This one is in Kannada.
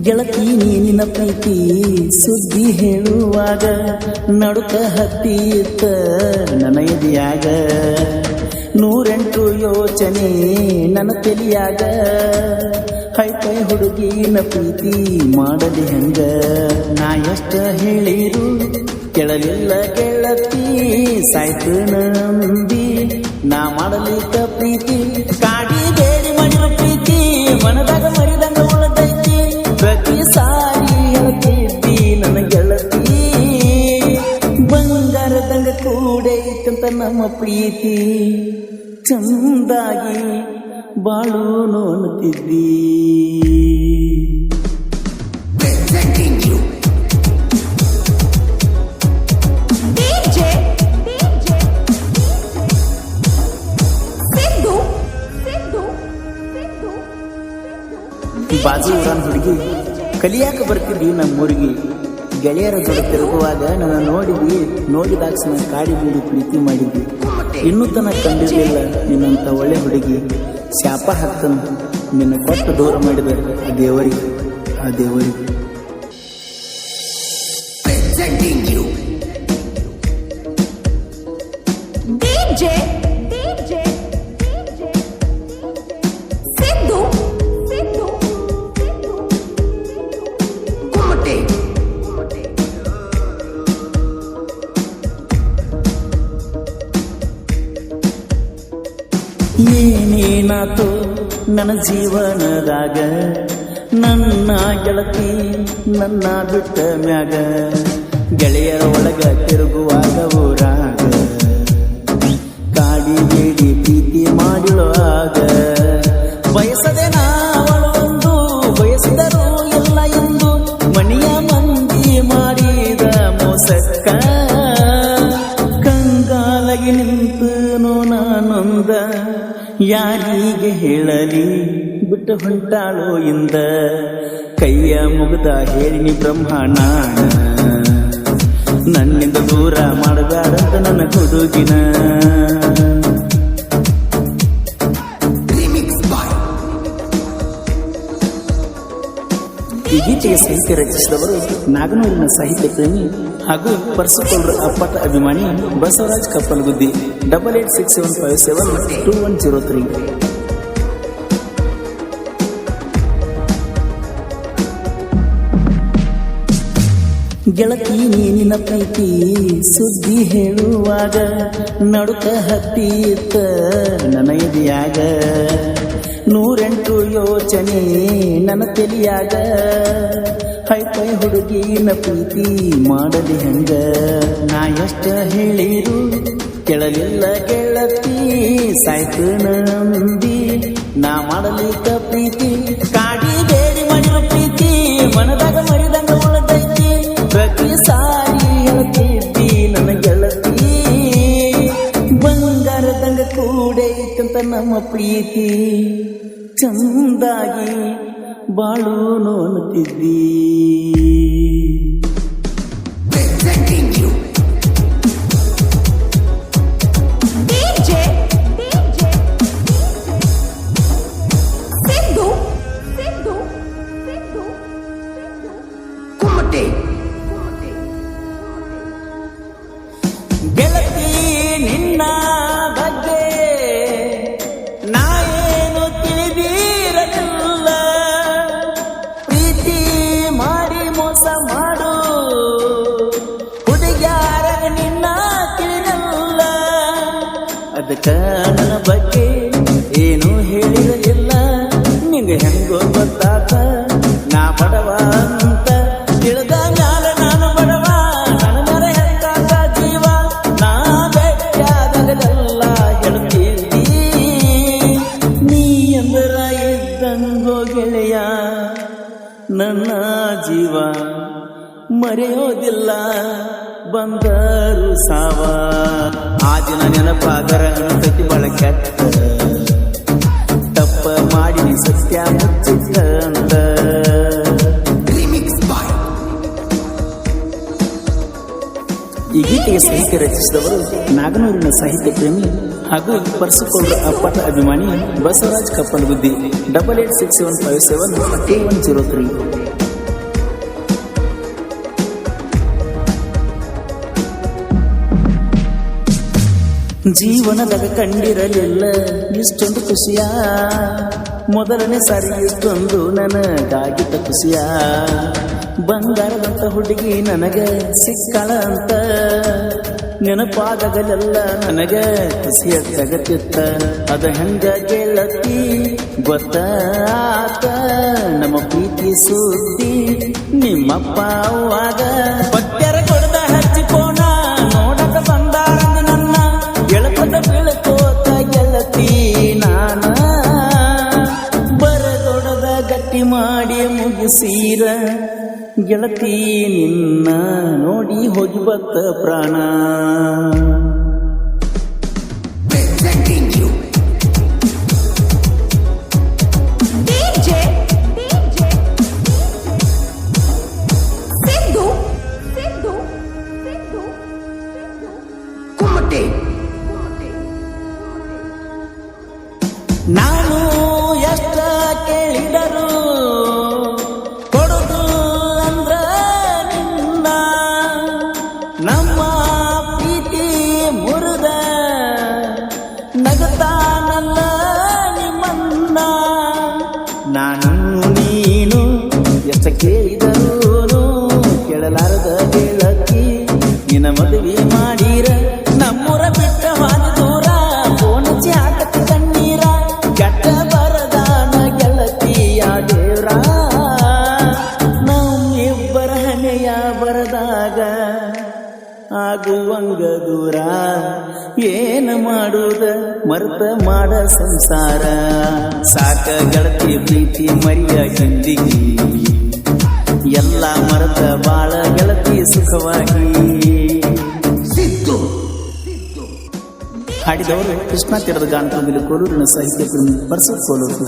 ಗೆಳತಿ ನೀನಿನ ಪ್ರೀತಿ ಸುದ್ದಿ ಹೇಳುವಾಗ ನಡುಕ ಹತ್ತಿತ್ತ ನನ್ನ ನೂರೆಂಟು ಯೋಚನೆ ನನ್ನ ಕೈ ಕೈ ಹುಡುಗಿನ ಪ್ರೀತಿ ಮಾಡಲಿ ಹೆಂಗ? ನಾ ಎಷ್ಟ ಹೇಳಿರು ಕೆಳಲಿಲ್ಲ ಗೆಳತಿ, ಸಾಯ್ತು ನಂಬಿ. ನಾ ಮಾಡಲಿಕ್ಕ ಪ್ರೀತಿ ಪ್ರೀತಿ ಚಂದಾಗಿ ಬಾಳು ನೋಡುತ್ತಿದ್ದಿ ಬಾಜು ಊರನ್ ಹುಡುಗಿ ಕಲಿಯಾಕ ಬರ್ತಿದ್ವಿ ನಮ್ಮೂರಿಗೆ. ಗೆಳೆಯರ ಜೊತೆ ತಿರುಗುವಾಗ ನನ್ನ ನೋಡಿದ್ವಿ ನೋಡಿದಾಕ್ಷಣ ಕಾಡಿ ಬೀಡಿ ಪ್ರೀತಿ ಮಾಡಿದ್ವಿ. ಇನ್ನೂ ತನಕ ಕಂಡಿರಲಿಲ್ಲ ನಿನ್ನಂತ ಒಳ್ಳೆ ಹುಡುಗಿ. ಶಾಪ ಹಾಕ್ತಂದು ನಿನ್ನ ಕೊಟ್ಟು ದೂರ ಮಾಡಿದ ಆ ದೇವರಿಗೆ ಆ ದೇವರಿಗೆ. ಏನೇನಾತು ನನ್ನ ಜೀವನದಾಗ, ನನ್ನ ಗೆಳತಿ ನನ್ನ ಬಿಟ್ಟ ಮ್ಯಾಗ, ಗೆಳೆಯರ ಒಳಗ ತಿರುಗುವಾಗ ಊರಾಗ, ಕಾಡಿ ಬೇಡಿ ಪ್ರೀತಿ ಮಾಡಿಳುವಾಗ ಬಯಸದೆ ನಾವಳೊಂದು ಬಯಸಿದರು ಎಲ್ಲ ಎಂದು ಮಣಿಯ ಮಂದಿ ಮಾಡಿದ ಮೋಸಕ್ಕ ಹೇಳಲಿ. ಬಿಟ್ಟು ಹೊಂಟಾಳೋ ಇಂದ. ಕೈಯ ಮುಗ್ದ ಹೇಳಿನಿ ಬ್ರಹ್ಮಾಣ. ನನ್ನಿಂದ ದೂರ ಮಾಡಬಾರದ ನನ್ನ ಹುಡುಗಿನ ಈ ಗೀತೆಗೆ ಸಾಹಿತ್ಯ ರಚಿಸಿದವರು ನಾಗನೂರಿನ ಸಾಹಿತ್ಯ ಪ್ರೇಮಿ ಹಾಗೂ ಪರ್ಸುಕೊಳ್ರ ಅಪ್ಪಟ ಅಭಿಮಾನಿ Basavaraj Kappalguddi double eight six seven five seven two one zero three ಗೆಳತಿ ನೀನಿನ ಪ್ರೀತಿ ಸುದ್ದಿ ಹೇಳುವಾಗ ನಡುಕ ಹತ್ತಿತ್ತ ನನ್ನ ಎದೆಯಾಗ ನೂರೆಂಟು ಯೋಚನೆ ನನ್ನ ತಲಿಯಾಗ. ಹೈಪೈ ಹುಡುಗಿನ ಪ್ರೀತಿ ಮಾಡಲಿ ಹೆಂಗ? ನಾ ಎಷ್ಟ ಹೇಳಿರು ಕೆಳಲಿಲ್ಲ ಗೆಳತಿ, ಸಾಯ್ತು ನಂಬಿ. ನಾ ಮಾಡಲಿಕ್ಕ ಪ್ರೀತಿ ನಮ್ಮ ಪ್ರೀತಿ ಚಂದಾಗಿ ಬಾಳು ನೋಡುತ್ತಿದ್ದಿ ಅದಕ್ಕ ನನ್ನ ಬಗ್ಗೆ ಏನು ಹೇಳಿರಲಿಲ್ಲ ನಿಂಗೆ ಹೆಂಗೋ ಗೊತ್ತಾತ? ನಾ ಬಡವ ಅಂತ ತಿಳಿದ ಮ್ಯಾಲ ನಾನು ಬಡವ. ನನ್ನ ಮರೆ ಹೆಂಗಾತ ಜೀವ? ನಾ ಬೆಟ್ಟಾದಗಲೆಲ್ಲ ಹೇಳ್ತೀವಿ ನೀ ಎಂದರ ಇದ್ದಂಗೋ ಗೆಳೆಯ. ನನ್ನ ಜೀವ ಮರೆಯೋದಿಲ್ಲ. ಬಂದರು ಸಾವ. ಆ ದಿನ ನೆನಪಾದರ ಅನ್ಸತಿ ಬಳಕೆ ತಪ್ಪ ಮಾಡಿ ಸತ್ಯ ಈ ಗೀತೆಗೆ ಸಾಹಿತ್ಯ ರಚಿಸಿದವರು ನಾಗನೂರಿನ ಸಾಹಿತ್ಯ ಪ್ರೇಮಿ ಹಾಗೂ ಪರ್ಸುಕೊಳ್ಳ ಅಪ್ಪಟ ಅಭಿಮಾನಿ Basavaraj Kappalguddi double eight six seven five seven two one zero three ಜೀವನದಾಗ ಕಂಡಿರಲಿಲ್ಲ. ಇಷ್ಟೊಂದು ಖುಷಿಯ? ಮೊದಲನೇ ಸಾರಿ ಇಷ್ಟೊಂದು ನನಗಾಗಿದ್ದ ಖುಷಿಯ? ಬಂಗಾರದಂತ ಹುಡುಗಿ ನನಗೆ ಸಿಕ್ಕಳ ಅಂತ. ನೆನಪಾದಾಗಲೆಲ್ಲ ನನಗೆ ಖುಷಿಯ ಜಗತ್ತಿತ್ತ ಅದ ಹೆಂಗ ಗೆಳತಿ? ಗೊತ್ತಾತ ನಮ್ಮ ಪ್ರೀತಿ ಸುದ್ದಿ ನಿಮ್ಮಪ್ಪ ಅವಾಗ ಮಾಡಿ ಮುಗಿಸೀರ ಗೆಳತಿ ನಿನ್ನ ನೋಡಿ ಹೋಗಿ ಬತ್ತ ಪ್ರಾಣ DJ ಆಗುವಂಗ ದೂರ ಏನ ಮಾಡುದ? ಮರ್ತ ಮಾಡ ಸಂಸಾರ. ಸಾಕ ಗೆಳತಿ ಪ್ರೀತಿ ಮರಿಯ ಹಿಂದಿಗಿ ಎಲ್ಲ ಮರ್ತ ಬಾಳ ಗೆಳತಿ ಸುಖವಾಗಿ. ಸಿದ್ದು. ಹಾಡಿದವರು ಕೃಷ್ಣ ತೀರದ ಗಾಂಧಿ ಕೋಲೂರಿನ ಸಾಹಿತ್ಯ ಪ್ರೇಮಿ ಪರಸು ಕೋಲೂರು.